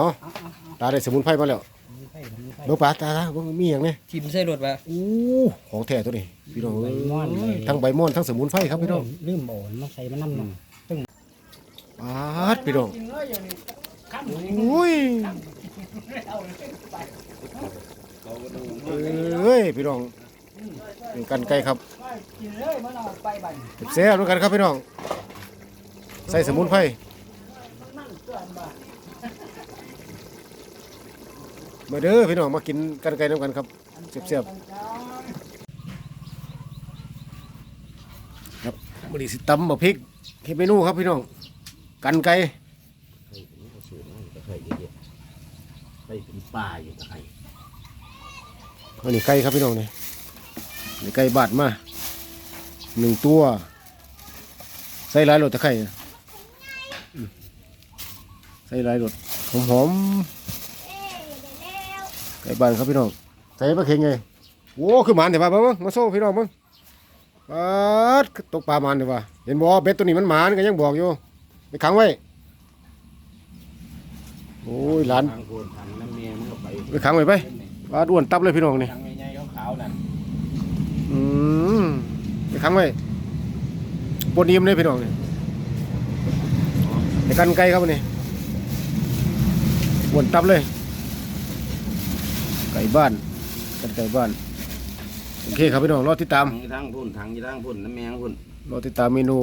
อ๋อตาได้สมุนไพรมาแล้วมีไผ่มีไผ่เบิ่งปลาตาตาเบิ่งมีหยังเนี่ยทิมใส่รถวะอู้ของแท้ตัวนี้พี่น้องเอ้ยใบม่อนเลย ทั้งใบม่อนทั้งสมุนไพรครับพี่น้องลืมโอนมาใส่มันน้ำหนักปาดพี่น้องอุ้ยเอ้ยพี่น้องนี่กันไก่ครับแซ่บๆเหมือนกันครับพี่น้อง ใส่สมุนไพร มาเด้อพี่น้องมากินกันไก่น้ำกันครับแซ่บๆครับมื้อนี้สิตำบักพริกเฮ็ดเมนูครับพี่น้องกันไก่ไปเป็นป่าอยู่ตะไคร้อันนี้ไก่ครับพี่น้องนี่นี่ไก่บาดมาหนึ่งตัว ใส่หลายรสตะไคร้นะอืมใส่หลายรสหอมหอมๆ ไก่บาดครับพี่น้องใส่ปลาเค็งไงโว้คือหมันเดี๋ยวมาเบิ่งมาโซ่พี่น้องเบิ่งปาดตกปลามันเดี๋ยวว่าเห็นบ่เบ็ดตัวนี้มันหมานก็ยังบอกอยู่ไปขังไว้โอ้ยหลานทางโคนทางน้ำเมียมันก็ไปไปขังไว้ไปปลาด้วนตับเลยพี่น้องนี่ทางใหญ่ๆขาวๆนั่นอืมไปขังไว้บนนิ่มเลยพี่น้องนี่ไปกันไกลครับวันนี้บวนตับเลย ไก่บ้าน กันไก่บ้าน โอเคครับพี่น้องรอติดตามทางทางพุ่นทางยี่ทางพุ่นน้ำเมียพุ่นรอติดตามเมนู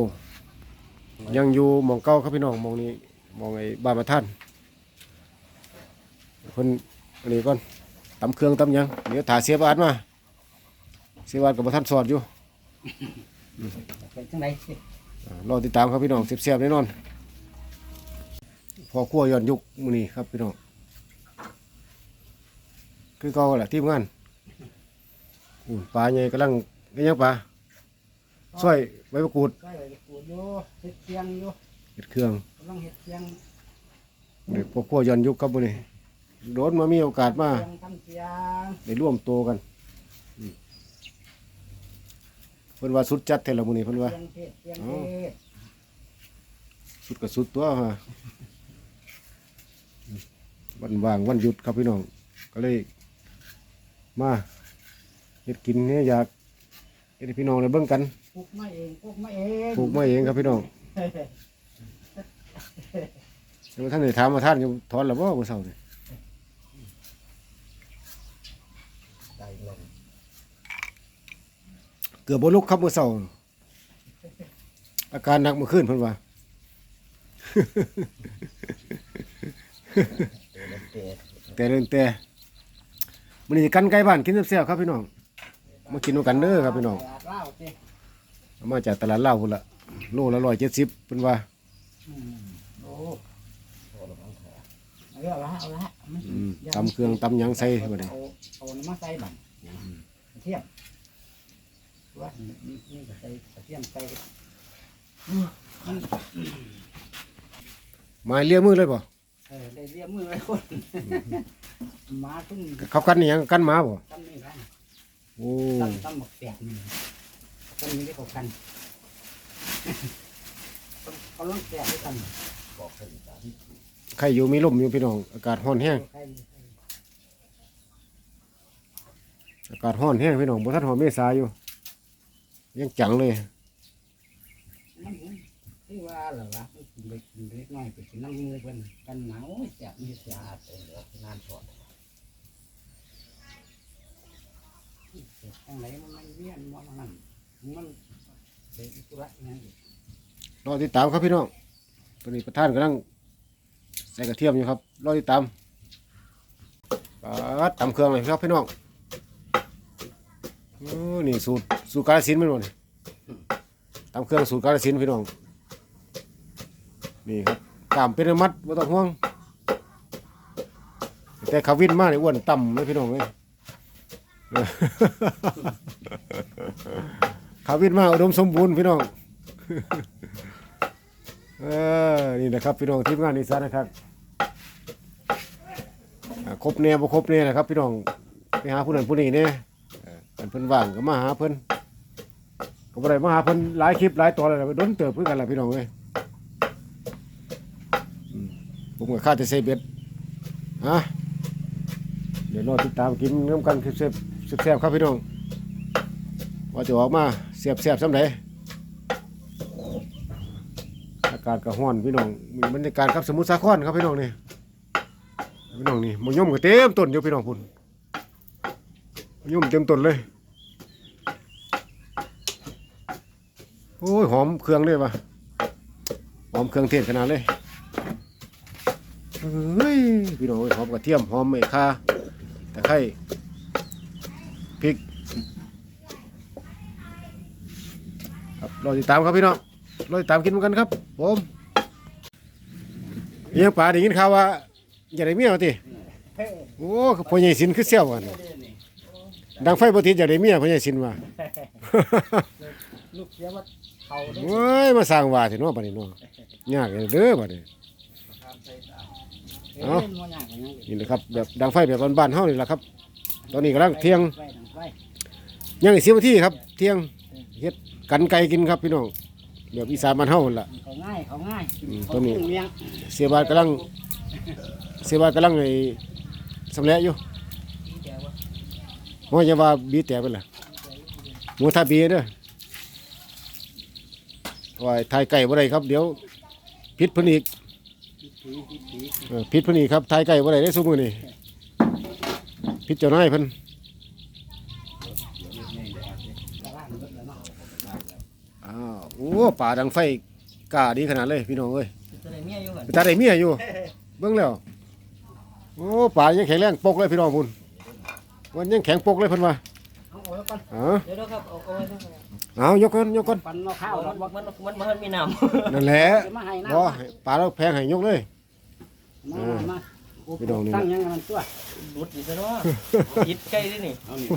ยังอยู่หมองเก้าครับพี่น้องหมองนี้หมองไอ้บ้านมาท่านเพิ่นอันนี้ก่อนตำเครื่องตำหยังเดี๋ยวถ่าเสียบอาดมา เสียบอาดกับมาท่านสอดอยู่ เป็นจังไดอ่ารอติดตามครับพี่น้องเสียบๆแน่นอน พอครัวย้อนยุคมื้อนี้ครับพี่น้อง คือเก่าแหละทีมงานอู้ปลาใหญ่กำลังนี่ยังปลาสร้อยใบมะกรูดใส่ปวดอยู่เฮ็ดเสียงอยู่เห็ดเครื่องกำลังเฮ็ดเสียงเด็กพวกครัวย้อนยุคครับมื้อนี้โดนมามีโอกาสมาเสียงทำเสียงได้ร่วมโตกันอืมเพิ่นว่าสุดจัดแท้ละมื้อนี้เพิ่นว่าเสียงเทศเสียงเทศสุดก็สุดตัวฮะวันว่างวันหยุดครับพี่น้อง ก็เลย มาเฮ็ดกินเนี่ยอยากเฮ็ดให้พี่น้องได้เบิ่งกันปลูกมาเองปลูกมาเองปลูกมาเองครับพี่น้องเดี๋ยวท่านได้ถามมาท่านอยู่ถอนแล้วบ่มื้อเช้านี่ได้ลงเกือบบ่ลุกครับมื้อเช้าอาการหนักเมื่อคืนเพิ่นว่าเตะแต่เรื่องแต่ มื้อนี้กันไก่บ้านกินแซ่บๆครับพี่น้อง มากินด้วยกันเด้อครับพี่น้องตลาดเหล้าเตะเอามาจากตลาดลาวพุ่นละโลละร้อยเจ็ดสิบเป็นว่าอืมโอ้เอาละเอาละมันอืมตำเครื่องตำหยังใส่บ่ได้เอาเอาน้ำมาใส่บั่นกระเทียมว่านี่นี่ก็ใส่กระเทียมใส่มันไม้เลียมือเลยป่ะเออได้เรียกมือไว้คนหมาขึ้นเขากันนี่ยังกันหมาบ่ตั้มนี่กันโอ้ตั้มตั้มหมกแตกนี่ตั้มนี่ได้เขากันเขาล้องแตกด้วยกันบอกกันจ้ะใครอยู่มีลมอยู่พี่น้องอากาศร้อนแห้งใครอากาศร้อนแห้งพี่น้องบ่ทันหอมเมษาอยู่ยังจังเลยมันที่ว่าเหรอวะ กินไปกินเล็กน้อยไปกินน้ำมือเพิ่นกันหนาวแสบมีสะอาดเอองานสอดทางไหนมันไม่เวียนมันนั่นมันเป็นธุระอย่างนี้รอติดตามครับพี่น้องตอนนี้ประธานกำลังใส่กระเทียมอยู่ครับ รอติดตามปาดตำเครื่องเลยครับพี่น้องอนี่สูตรสูตรกาฬสินธุ์พี่น้องนี่ตำเครื่องสูตรกาฬสินพี่น้อง นี่ครับกล้ามเป็นมัดไม่ต้องห่วง แต่ขาวินมากเลยอ้วนต่ำเลยพี่น้องเลยขาวินมากอุดมสมบูรณ์พี่น้องเออนี่นะครับพี่น้องทีมงานนิสานนะครับครบเนี่ยบ่ครบเนี่ยนะครับ พี่น้องไปหาผู้นั้นผู้นี้เนี่ยเอออันเพิ่นว่างก็มาหาเพิ่นก็บ่ได้มาหาเพิ่นหลายคลิปหลายตอนแล้วล่ะโดนเติบเพื่อกันล่ะพี่น้องเอ้ยอืม ผมก็ค่าจะใส่เบ็ดฮะเดี๋ยวรอติดตามกินน้ำกันแซ่บๆแซ่บครับพี่น้องว่าจะออกมาเสียบแซ่บสำไหนอากาศก็ร้อนพี่น้องมีบรรยากาศครับสมุทรสาครครับพี่น้องนี่พี่น้องนี่มะยมก็เต็มต้นอยู่พี่น้องพุ่นมะยมเต็มต้นเลยโอ้ยหอมเครื่องเลยว่ะหอมเครื่องเทศขนาดเลย เฮ้ยพี่น้องเอ้ยหอมกระเทียมหอมไอ้ข่าตะไคร้พริกครับรอติดตามครับพี่น้องรอติดตามกินเหมือนกันครับผมเลี้ยงปลาได้ยินข่าวว่าอย่าได้เมียว่าติโอ้พ่อใหญ่สินคือเสี่ยวกันดังไฟบ่ติดอย่าได้เมียพ่อใหญ่สินว่าลูกเสียว่าเขาเว้ยมาสร้างว่าสิเนาะบัดนี้เนาะยากเด้อบัดนี้ เอ้ยมันยากอย่างนี้นี่นะครับแบบดังไฟแบบบ้านๆเฮานี่แหละครับ ตอนนี้กำลังเที่ยงไฟไฟยังอีกสิบนาทีครับ เที่ยงเฮ็ดกันไก่กินครับพี่น้องแบบอีสานบ้านเฮานั่นล่ะ เขาง่ายเขาง่ายอืมเขาตัวนี้เลี้ยงเสียบาทกำลังเสียบาทกำลังไอ้สำเร็จอยู่ว่าจะว่าบีแตกไปล่ะหมูทาบีเด้อว่าถ่ายไก่บ่ได้ครับ เดี๋ยวพิษเพิ่นอีก เออพิษเพิ่นอีกครับถ่ายไก่บ่ได้ได้ซุมื้อนี้พิษเจ้านายเพิ่นอ้าวโอ้ป่าดังไฟกล้าดีขนาดเลยพี่น้องเอ้ยจะได้เมียอยู่กันตาได้เมียอยู่ เบิ่งแล้ว โอ้ป่ายังแข็งแรงปกเลยพี่น้องพุ่นวันยังแข็งปกเลยเพิ่นว่าเอาไว้ก่อนเอ๋อ เดี๋ยวนะครับเอาเอาไว้ตรงไหน เอายกก่อนยกก่อนปั่นมะพร้าวเอาแล้วมันมันมันมันมีน้นั่นแหละจะมาให้น้บ่ให้ป่าเราแพงให้ยกเลยำมามาพี่น้องนี่นะ ตั้งยังไงมันตัวำรุดอีกแล้วเนาะยิดใกล้ดินี่เอานี่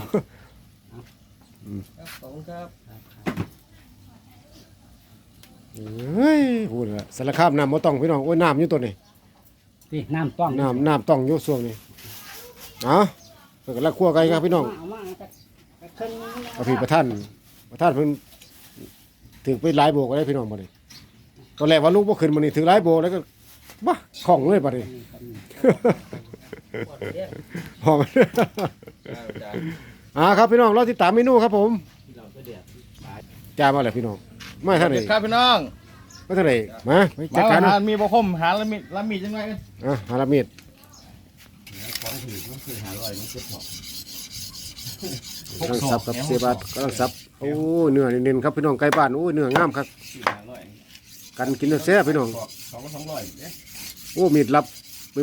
ครับขอบคุณครับเฮ้ยพูดละสารคามน้ำบ่ต้องพี่น้องโอ้ยน้ำอยู่ตัวนี้นี่น้ำต้องน้ำน้ำต้องอยู่ช่วงนี้เอาเพิ่นกำลังคั่วไก่ครับพี่น้องเอามาจากจากเครื่องนี้นะเอาพี่ประท่าน ประท่านเพิ่นถึงไปหลายโบกได้พี่น้องบ่นี่ตอนแรกว่าลูกบ่ขึ้นมื้อนี้ถึงหลายโบกแล้วก็บ้าของเลยบัดนี้หอมอ่าครับพี่น้องรอติดตามเมนูครับผมจ้ามาเลยพี่น้องมาทางไหนครับพี่น้องมาทางไหนมาไปจัมาดการหานะมีบ่คมหาละมีละมีจังไงกันอะฮารามิดของถือมันคือหาลอยมันเจ็บหอก กำลังซับครับเสียบาทกำลังซับโอ้เนื้อเน้นๆครับพี่น้องไก่บ้านโอ้เนื้องามครับหาร้อยกันกินแซ่บๆพี่น้อง สองก็สองร้อยเด้โอ้มีดรับ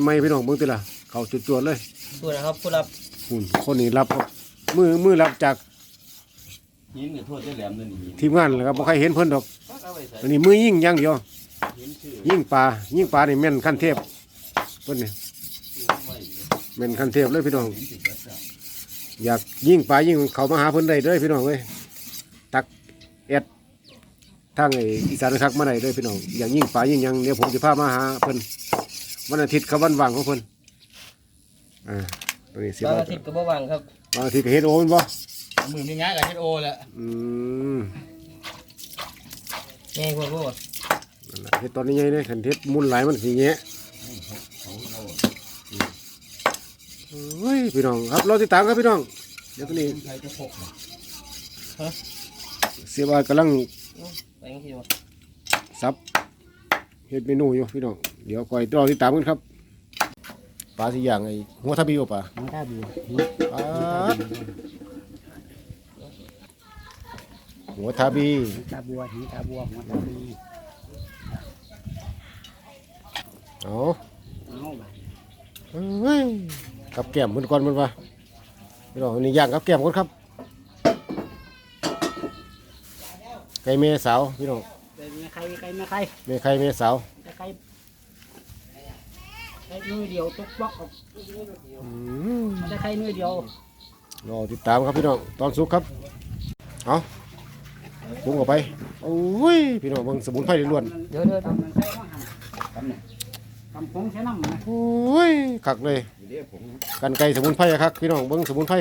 ใหม่ๆพี่น้องเบิ่งติล่ะเขาจวดๆเลยพูดนะครับผู้รับหุ่นคนนี้รับครับมือมือรับจากยินกับโทษได้แหลมเลยนี่ทีมงานแหละครับบ่ใครเห็นเพิ่นดอกเอาไว้ใส่อันนี้มือยิงอย่างเดียวเห็นชื่อยิงปลายิงปลานี่แม่นขั้นเทพเพิ่นนี่ไว้แม่นขั้นเทพเลยพี่น้องเห็นสิบเป อร์เซ็นต์อยากยิงปลายิงเขามาหาเพิ่นได้เด้อพี่น้องเอ้ยตักแอดทางไอ้อีสานคักมาได้เด้อพี่น้องอยากยิงปลายิงหยังเดี๋ยวผมจะพามาหาเพิ่นวันอาทิตย์กับวันว่างของเพิ่นอ่าตัวนี้สิบางบาอาททิตย์ก็บ่ว่างครับวันอาทิตย์ก็เฮ็ดโอนบ่มือมีง่ายกับเฮดโอแหละอืมไงพวกพวกนั่นล่ะเฮ็ดตอนนี้ใหญ่เด้คันเฮ็ดมุนหลายมันสิแยะ ฮ้ยพี่น้องครับรอติดตามครับพี่น้อง เดี๋ยวตัวนี้ใครจะพกเสียบาทกำลังไปยังที่วะซับเฮ็ดเมนูอยู่พี่น้องเดี๋ยวคอยรอติดตามกันครับปลาสิอย่างไอ้หัวทะบีบ่ปลามันได้บัวปลาดหัวทะบีตาบัวหินตาบัวหัวตาบีเอาเอาไปเฮ้ย กับแก้มมันก่อนมันว่าพี่น้องอันนี้ย่างกับแก้มก่อนครับ ไก่เมสาวพี่น้องเป็นไงใครใครไม่ใครเมไข่เมสาวใครใครใครมือเดียวตกบล็อกออกอืมมันได้ใครมือเดียวรอติดตามครับพี่น้องตอนสุกครับเอาปรุงออกไปโอ้ยพี่น้องเบิ่งสมุนไพรล้วนเดี๋ยวเดี๋ยว ทำมันใส่มาหั่นทำเนี่ยทำผงใช้น้ำนะโอ้ยคักเลยกันไก่สมุนไพรครับพี่น้องเบิ่งสมุนไพร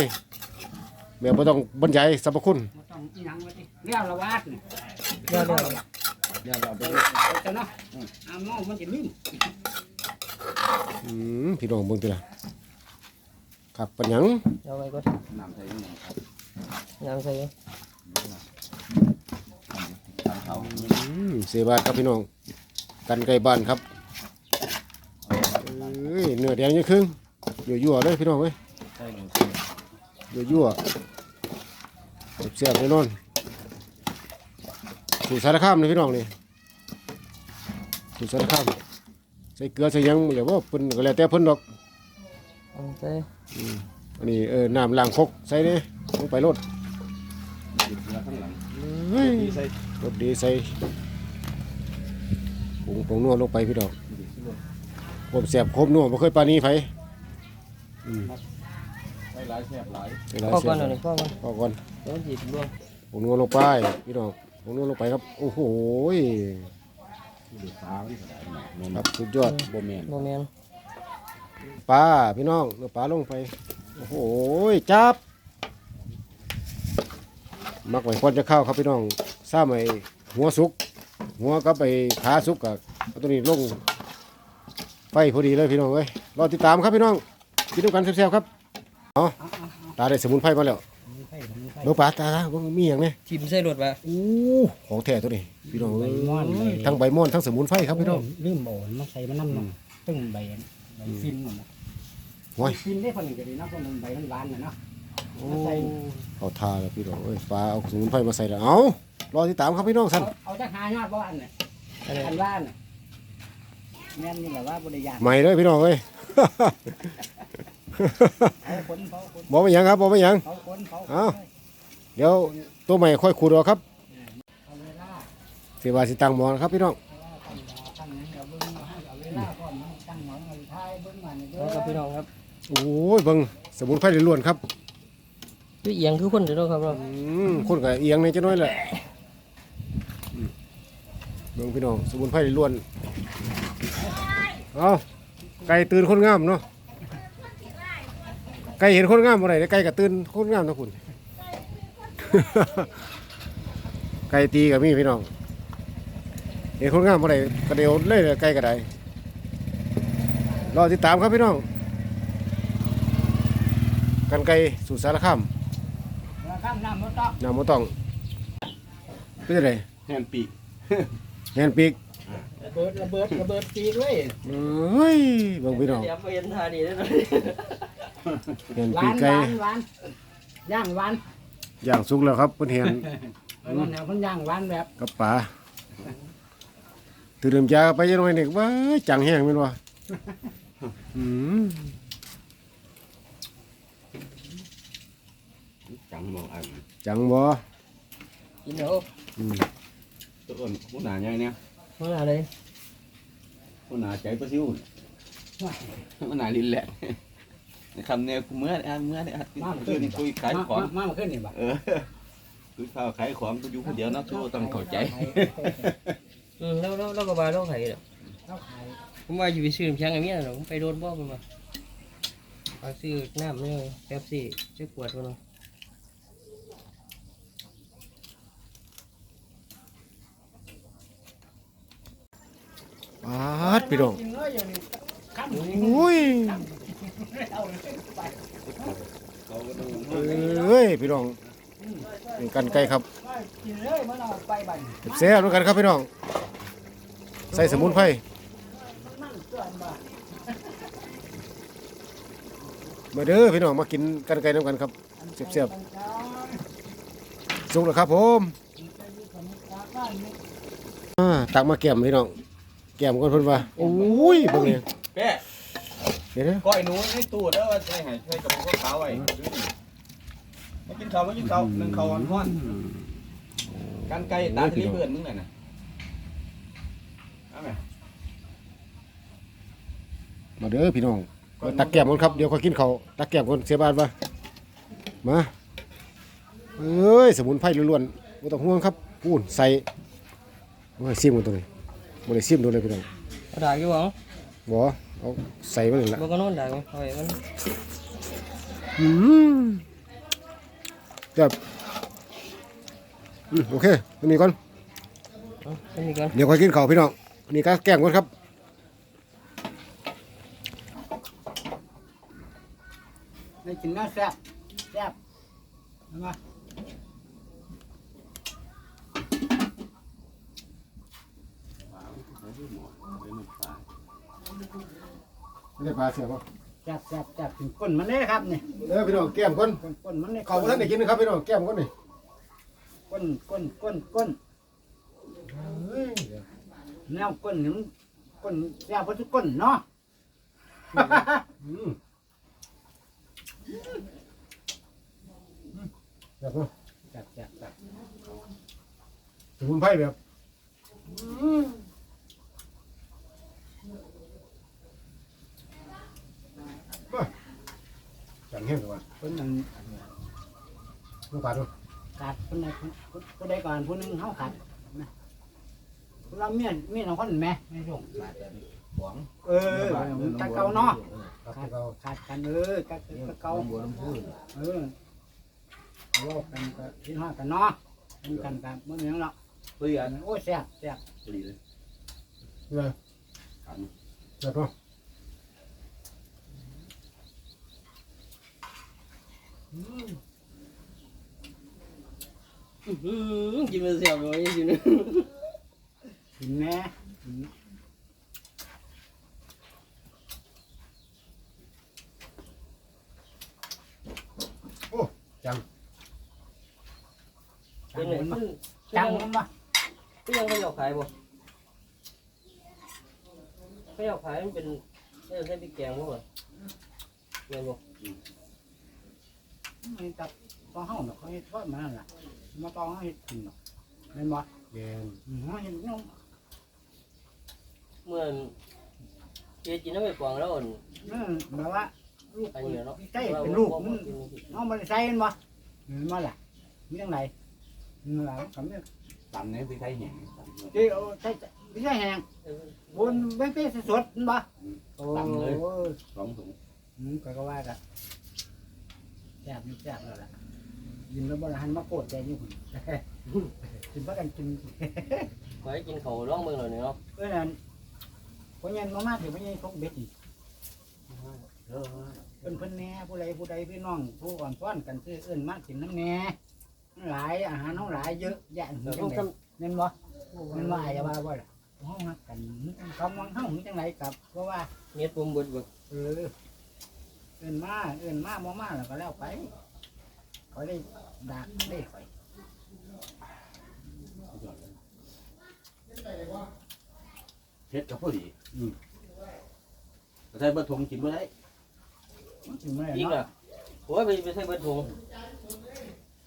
แบบบ่ต้องบรรยายสรรพคุณมันต้องอีหยังไว้ดิเรียกละวาดเนี่ยเดี๋ยวเดี๋ยวเดี๋ยวเราไปเอาเนาะอ่าเมามันจะลืมอืมพี่น้องเบิ่งติล่ะครับปัญญังเอาไว้ก่อนน้ำใส่ยังไงครับน้ำใส่ตามเขาอืมเสียบาทครับพี่น้องกันไก่บ้านครับ เอ้ยเนื้อแดงยังครึ่งยั่วๆเลยพี่น้องเว้ยใส่หนึ่งยั่วๆเสียบๆแน่นอนสูตรสารคามเลยพี่น้องนี่สูตรสารคามใส่เกลือใส่หยังอย่าว่าเพิ่นก็แล้วแต่เพิ่นดอกเอาใส่อันนี้เออน้ำล้างคกใส่เด้ลงไปรดติดเกลือข้างหลังเฮ้ยดีใส่รสดีใส่ผงผงนัวลงไปพี่น้อง ดีขึ้นเลยผมแสบครบนัวบ่เคยปานนี้ไผอืมใส่หลายแซ่บหลายใส่หลายพ่อแซ่ก่อนบเดี๋ยวนี้พ่อก่อนพอก่อนเดี๋ยวมันจีบรวมผงนัวลงไปพี่น้องผงนัวลงไปครับ โอ้โหยดูฟ้าที่สดายหน่อยนครับสุดยอดโบแมนโมเมนปลาพี่น้องเนื้อปลาลงไป โอ้โหยจับ มักไว้ก่อนจะเข้าครับพี่น้องซ้ำไอ้หัวสุก หัวกับไอ้ขาสุกกับเอาตัวนี้ลง ไฟพอดีเลยพี่น้องเอ้ยรอติดตามครับพี่น้องกินด้วยกันแซ่บๆครับเอาตาได้สมุนไพรมาแล้วมีไฟมีไฟเบิ่งปลาตาตาเบิ่งมีอย่างนี้ทิมใส่รถว่ะอู้ของแท้ตัวนี้พี่น้องเอ้ยใบม่อนเลยทั้งใบม่อนทั้งสมุนไพรครับพี่น้องลืมโอนมาใส่มันน้ำเนาะตึ้งใบใบฟินมันนะโอ้ยฟินได้คนหนึ่งก็ดีนะคนหนึ่งใบมันหวานน่ะเนาะโอ้เอาทาแล้วพี่น้องเอ้ยปลาเอาสมุนไพรมาใส่แล้วเอารอติดตามครับพี่น้องเอาสั่นเอาจะหายอดบ่อันน่ะอันนี้อันว่านน่ะ แม่นนี่แหละว่าบริยานใหม่เลยพี่น้องเอ้ย เขาคนเขาคนบอกไปหยังครับบอกไปหยัง เขาคนเขาเอาเดี๋ยวตัวใหม่ค่อยขูดเอาครับเอาเวลาเสียบาสิตังหมอนะครับพี่น้องตั้งนั้นเดี๋ยวเบิ่งเอาให้เอาเวลาก่อนมันตั้งหมอนเอาท้ายเบิ่งมันเด้เอาอครับพี่น้องครับโอ้ยเบิ่งสมุนไพรล้วนๆครับคือเอียงคือคนเดียวครับเราอืมคนกับเอียงในจะน้อยแหละอืม เบิ่งพี่น้องสมุนไพรล้วน เอาไก่ตื่นคนงามเนาะ ไก่เห็นคนงามอะไรไก่กับตื่นคนงามนะคุณ ไก่ตีกับมีพี่น้อง เห็นคนงามอะไรกระเดียวเลยไก่กระไดรอติดตามครับพี่น้อง กันไก่สู่สารคามแล้วข้ามน้ำมันต้องน้ำมันต้องเป็นอะไรแฮนปีก แฮนปีกระเบิดระเบิดระเบิดตีด้วยเอ้ยเบิ่งพี่น้องเดี๋ยวไปเห็นท่าดีได้เลยแฮนหวาปีกนหไก่วานหวานย่างหวานย่างสุกแล้วครับเพิ่นเห็นเอานั่นแนวคนย่างหวานแบบกับปลาตื่นจ้าไปยังไงนี่ว้าจังแห้งแม่นวะอืมจังมองอันจังบ่กินเดี๋ยวอืมตัวอ้ นหัวหน้าใหญ่เนี่ยมันอะไรหัวหน้าใจประซิวหัวหน้าลิ้นแหละในคำเนี่ยกูเมื่ออะเมื่อเนี่ยคือนี่คุยขายของมามาขึ้นนี่บ่เออคุยข้าวขายของกูอยู่คนเดียวนะตัวต้องเข้าใจอืมแล้วแล้วแล้วก็บาแล้วไข่เด้อเขาขายผมว่าอยู่ไปซื้อน้ำแข็งไอ้เมียน่ะผมไปโดนบ่ผมว่าเอาซื้อน้ำเนี่ยแป๊บซี่จะขวดมันเนาะาดพี่น้องกินเลยอย่างนี้ข้ามโอ้ยเอ้ยพี่น้องกันไก่ครับกินเลยมันเอาไปบันแซ่บๆด้วยกันครับพี่น้อง ใส่สมุนไพรมาเด้อพี่น้องมากินกันไก่น้ำกันครับแซ่บๆสุกแล้วครับผมตักมาแก้มพี่น้อง ก้มก่อนเพิ่นว่าโอ้ยเบิ่งนี่แป้เดี๋ยวนะก้อยหนูในตู้เด้อว่าใส่ให้ใส่กับพวกขาวไว้มากินข้าวมากินข้าวนึ่งข้าวร้อนๆกันไก่ตาทะเลเบื่อนมึงน่ะนะเอาไหมมาเด้อพี่น้องมาตักแก้มก่อนครับเดี๋ยวค่อยกินข้าวตักแก้มก่อนเสียบานว่ามาเอ้ยสมุนไพรล้วนๆบ่ต้องห่วงครับพูนใส่โอ้ยซิมกันตัวนี้ บ่ได้ซิมโดนเลยพี่น้องเอาด่างอยู่หวังบ่เอาใส่ไว้นี่ล่ะบ่ก็โน่นด่างเอาไว้มันอืมแบบอืมโอเคอันนี้ก่อนเอาอันนี้ก่อนเดี๋ยวค่อยกินข้าวพี่น้องอันนี้ก็แกล้มก่อนครับได้กินน้ำแซ่บแซ่บเห็นไห ไม่ได้ปลาเสียบ่แซ่บแซ่บแซ่บถึงก้นมันเลยครับนี่เด้อพี่น้องแก้มก่อนก้นก้นมันเลยเขาบ่ทันได้กินนะครับพี่น้องแก้มก่อนนี่ก้นก้นก้นก้นเฮ้ยแนวก้นนี่มันก้นแซ่บเพราะทุกก้นเนาะอืมแบบว่าแซ่บแซ่บแซ่บสมุนไพรแบบมา จังแห้งกว่าคนหนึ่งลูกปลาดูขาดคนไหนผู้ใดก่อนผู้หนึงเขาขาดนะเราเมียนเมียนของคนแม่ไม่ส่งหวงเออตะเกาเนาะครับขาดเราขาดกันเออตะตะเกาบัวลำพูเออโลกกันก็คิดฮอดกันเนาะมันกันกันมันเหมือนเนาะเพื่อนโอ้ยแซ่บแซ่บดีเลยเลยแบบว่าอื้อหือ กินมันเสียบเลยจริงกินแม่กินจังๆเป็นไงจังมัมันนจังมันมาก็ยังไม่อยากขายบ่ไม่อยากขายมันเป็นไม่อยากใช้พริกแกงบ่เหรอแม่นบ่ ไม่ตับต้องเฮาเนาะเขาเฮ็ดทอดมานั่นล่ะมาต้องเฮ็ดกินเนาะแม่นบ่แกนอืมเฮาเฮ็ดน้องเมื่อเจ๊กินน้ำไปปองแล้วอ่อนนั่นแบบว่าลูกอันนี้เนาะใช่เป็นลูกมันน้องบ่ได้ใส่เห็นบ่เห็นบ่ล่ะมีจังไดนั่นล่ะก็มีตำเนี่ยพี่ไทยแหงเดี๋ยวใส่ไม่ใช่แห้งบนเป็นเป้สดๆนั่นบ่โอ้สองถุงอืมก็ก็ว่ากัน แซ่บนี่แซ่บแล้วล่ะยินแล้วบ่ละหันมาโกรธใจนี่พุ่นกินบ่กันกิน ขอให้กินเขาวร้องเบิ่งหน่อยหนึงเนาะเอ้ยนั่นพ่อใหญ่มามาถือพ่อใหญ่ทกเบ็ดนี่เพิ่นเพิ่นแหน่ผู้ใดผู้ใดพี่น้องผู้อ่อนซ้อนกันซื้อเอิ้นมากินน้ำแหน่หลายอาหารน้องหลายเยอะแยะแต่จัพวงกไดท่านแม่นบ่แม่นว่าอย่าว่าบ่ล่ะเฮาฮักกันคำวังเฮาจังไดกับ เพราะว่า เน็ตผมเบิดเบิดเออ เอิ้นมาเอิ้นมาบ่มาแล้วก็แล้วไปเขาได้ดักได้ข่อยเฮ็ดกับพอดีอืมใส่บะทงกินบ่ได้มันสิมาอีกเนาะ อะโอ้ยไปไปใส่เบิดถุง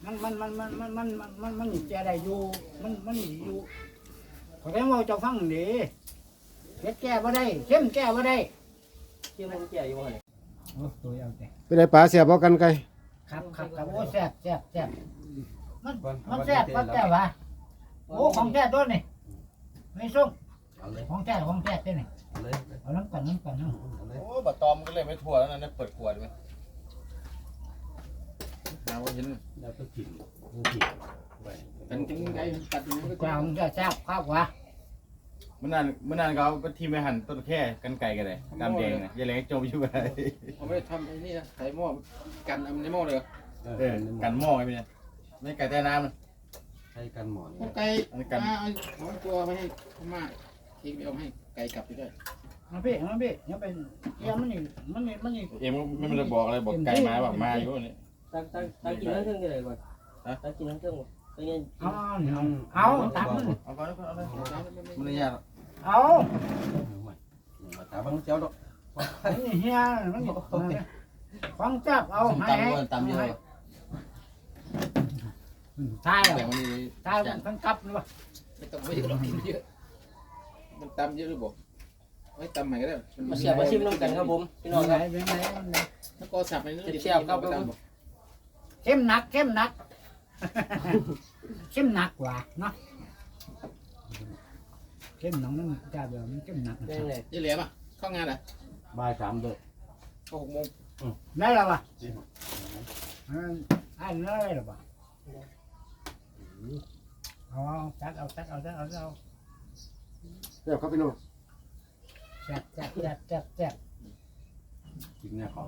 มันมันมันมันมันมันมันมันมันแกได้อยู่ มันมันอยู่ขอแค่ว่าเจ้าฟังดีเฮ็ดแก้บ่ได้เข้มแก้บ่ได้เกี่ยวมันแก่อยู่ว่าเนี่ย โอ้ตัวเอาแต่เป็นไรปลาเสียบบ่กันไก่ครับครับครับโอ้แซ่บแซ่บแซ่บมันมันแซ่บมันแซ่บวะโอ้ของแท้ตัวนี่ไม่ส่งเอาเลยของแท้ของแท้ตัวนี่เอาเลยเอาน้ำกันน้ำกันเนาะเอาเลยโอ้บะตอมก็เลยไม่ทั่วแล้วนะเปิดขวดไหมหาว่าเห็นแล้วก็กินก็กินไปกันจริงไงตัดยังไงก็กลางแซ่บแซ่บครับวะ มันนานมันนานเขาก็ทีไม่หันต้นแค่กันไก่กันเลยกามแดงนะยายแหลงจมอยู่กันเขาไม่ได้ทำไอ้นี่นะไข่หม้อกันเอาในหม้อเลยเหรอเออกันหม้อไอ้เนี่ยไม่ไก่ใต้น้ำนะใช้กันหมอนพวกไก่อันนี้กันมาเอาของตัวมาให้พม่าทิ้งไปเอามาให้ไก่กลับไปด้วยมาพี่มาพี่เนี่ยเป็นเกี่ยมันนี่มันนี่มันนี่เอ็มไม่ไม่ได้บอกอะไรบอกไก่มาบอกมาอยู่นี่ตั้งตั้งตั้งกินน้ำเครื่องกันเลยก่อนตั้งกินน้ำเครื่องก่อนไป เงี้ยเอาเอาเอาตักมันเอาไปเอาไปมันยากเอามาตาบังเจ้าดอกนี่เฮียมันนี่ของจับเอาให้ตำเยอะตำเยอะตายแต่แล้ววันนี้ตายมันทั้งกับเลยวะไม่ต้องไม่เยอะหรอกมันเยอะมันตำเยอะหรือเปล่าไม่ตำใหม่ก็ได้มาเสียบมาชิมน้ำกันครับผมพี่น้องไหนครับเป็นไงมันไหนถ้าก็สับไปนู่นเสียบครับตำบอกเข้มหนักเข้มหนัก เข้มหนักกว่าเนาะเข้มหนักมันจะแบบมันเข้มหนักเป็นไงยี่เหลี่ยมอะเข้างานอะบ่ายสามเด้อเข้าหกโมงได้แล้ววะอันอันได้แล้ววะเอาเอาจัดเอาจัดเอาจัดเอาจัดเอาเสียบครับพี่น้องจัดจัดจัดจัดจัดกินเนี่ยเขา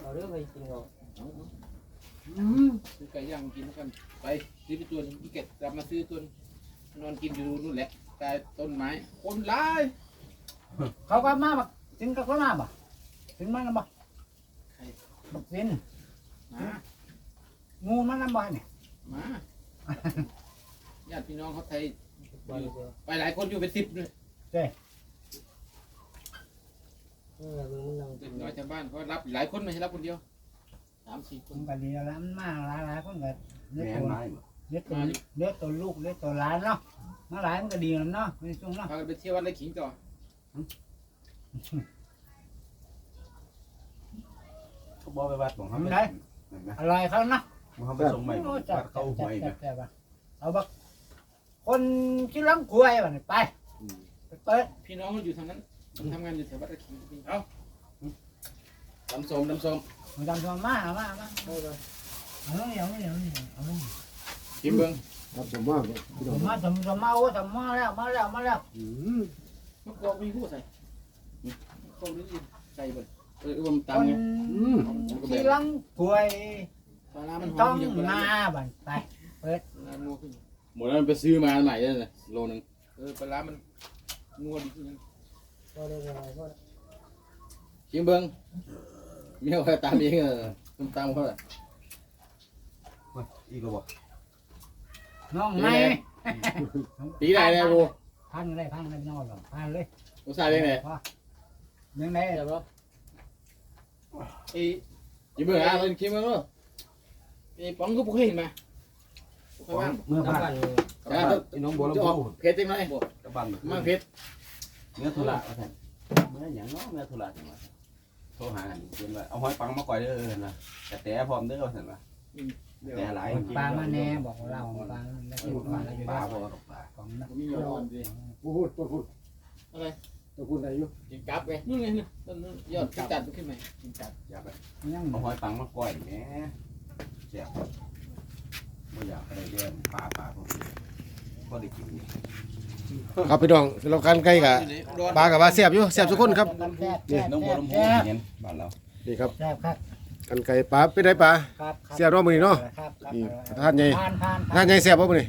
เอาเรื่องไปกินก่อ นซื้อไก่ย่างกินแล้วกันไปซื้อไปตัวหนึงอีเก็ตกลับมาซื้อตัวหนึ่งนอนกินอยู่นู่นแหละใต้ต้นไม้คนร้ายเขาก็มาบักสินก็เขามาบ่สินมันบ่บักสินมางูมันนำบ่เนี่ยมาญาติพี่น้องเขาไทยบ้านเดียวไปหลายคนอยู่เป็นสิบเลยเออมึงมึงนั่งเด็กน้อยชาวบ้านเขารับหลายคนไม่ใช่รับคนเดียว สามสี่คมันนก็ดีแล้วมันมาหลายๆคนก็เลือแม่ตัวไม้เลือตัวเลือตัวลูกเลือตัวหลานเนาะมาหลายมันก็ดีแล้วเนาะในช่วงเนาะพากันไปเที่ยววัดไร่ขิงต่อเขาบอกไปวัดของเขาทำไม่ได้เห็นไหมอร่อยเขาเนาะเขาไปส่งใหม่โอ้วัจับดเขาหวยจันะบจับจับเอาบักคนที่ล้างกล้วยบ่เนี่ยไปไปเปิดพี่น้องเขาอยู่ทางนั้นทำงานอยู่แถววัดไร่ขิงน้ำส้มน้ำส้มมันจำตัวมาเอามาเอามาเอาเลยเอาเลยเอาเลยเอาเลยเอาเลยกินเบิ้งครับผมว่าพี่น้ผองมมาผมจะมาโอ้จะมาแล้วมาแล้วมาแล้วอืมมะกอกมีผู้ใส่มะกอกนี่ใส่เบิ้งเออผมคตามนไงที่ล้างกล้วยปลาร้ามันหอต้อมงอย่างปลามาร้าบันไปปลาร้านัวขึ้นหมดแล้วมันไปซื้อมาใหม่ได้เลยโลนึงเออปลาร้ามันนัวดีขึ้นก็ได้ยังไงก็ชิมเบิ้ง เมียเขาตามเองเออตามตามเขาแหละอีกก็บอกน้องไม่ปีไหนเนี่ยกูพันเลยพันเลยนอนหรอพันเลยกูใส่เป็นไงยังไงเดี๋ยวบ่ไอ้ชิมเบิ้งอะเป็นชิมเบิ้งด้วยไอ้ป๋องก็บ่เคยเห็นมาบ่เคยว่างเมื่อน้ำผ่ากันนอะพี่น้องบัวจะลำออกพูเผ็ดจังไหมกระบันมั่งเผ็ดเนื้อธุระว่าท่านเมื่ออย่างน้องเนื้อธุระจังหวะ โทรหากันเพื่อนว่าเอาหอยปังมาก่อยเด้อเออนะแต่แต่พร้อมเด้อว่าท่านว่าแต่หลายปลามาแน่บอกเราปลาแล้วก็ปลาอะไรปลาบ่กับปลาของนะมียอดอ่อนดิพูดตัวพูดอะไรตัวพูดอะไรอยู่กินกลับไงนู่นไงนี่ต้นนู้นยอดกินจัดมันขึ้นไหมกินจัดอยากไปยังเอาหอยปังมาก่อยแหมแซ่บบ่อยากไปเด้อปลาปลาพวกนี้ก็ได้กินนี่ ครับพี่น้องสำหรับการไก่กับปลากับว่าแซ่บอยู่แซ่บทุกคนครับแซ่บแซ่บน้องบัวแซ่บลำพูแซ่บเห็นบ้านเรานี่ครับแซ่บครับกันไก่ปลาเป็นไรปลาครับเสียบเนาะมื้อนี้เนาะครับครับนี่ทานใหญ่ทานทานทานใหญ่แซ่บบ่มื้อนี้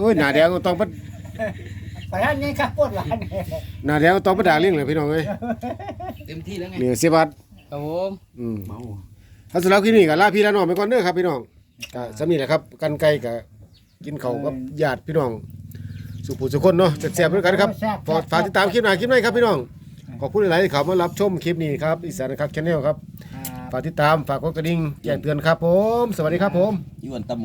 โอ้ยหน้าแดงก็ต้องบ่ไปทานยังครับปวดหลานหน้าแดงก็ต้องบ่ด่าเลี้ยงเลยพี่น้องเอ้ยเต็มที่แล้วไงนี่เสียบัดครับผมอืมเมาถ้าสำหรับคลิปนี้ก็ลาพี่ลาน้องไปก่อนเด้อครับพี่น้องก็สำนี้แหละครับกันไก่ก็กินข้าวกับญาติพี่น้อง สุขผู้สุขคนเนาะแซ่บๆด้วยกันครับแซ่บฝากฝากติดตามคลิปหน้าคลิปหน้าครับพี่น้องขอบคุณหลายๆที่เข้ามารับชมคลิปนี้ครับอีสานนะครับชาแนลครับครับฝากติดตามฝากกดกระดิ่งแจ้งเตือนครับผม สวัสดีครับผมอยู่อันตำ